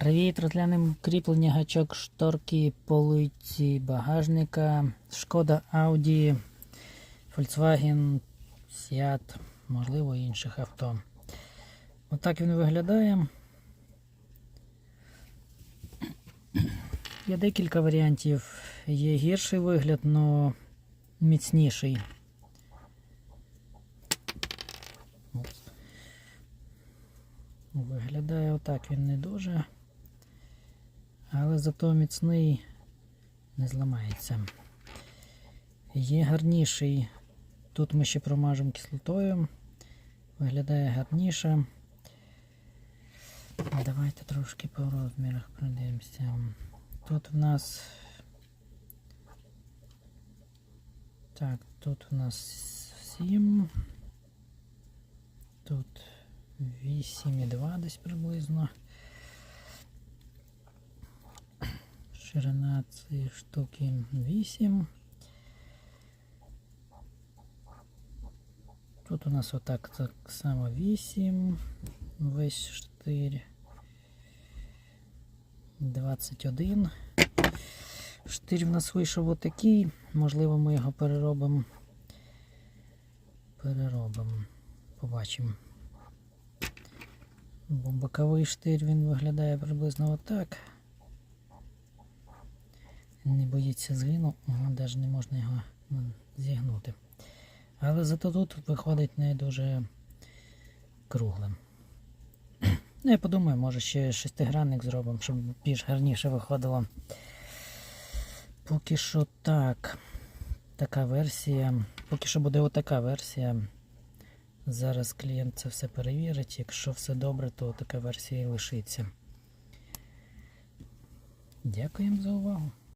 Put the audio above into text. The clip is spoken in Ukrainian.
Привіт, розглянемо кріплення гачок шторки полиці багажника. Шкода Audi, Volkswagen, Seat, можливо інших авто. Отак він виглядає. Є декілька варіантів. Є гірший вигляд, але міцніший. Виглядає отак він не дуже. Але зато міцний не зламається. Є гарніший. Тут ми ще промажемо кислотою. Виглядає гарніше. Давайте трошки по розмірах пройдемося. Тут в нас. Так, тут у нас 7. Тут 8,2 десь приблизно. Ширина цієї штуки 8. Тут у нас отак так само 8. Весь штир. 21. Штир в нас вийшов отакий. Можливо, ми його переробимо. Переробимо. Побачимо. Бо боковий штир він виглядає приблизно отак. Не боїться згину, навіть не можна його зігнути. Але зато тут виходить не дуже круглим. Ну, я подумаю, може ще шестигранник зробимо, щоб більш гарніше виходило. Поки що так. Така версія. Поки що буде отака версія. Зараз клієнт це все перевірить. Якщо все добре, то така версія і лишиться. Дякуємо за увагу.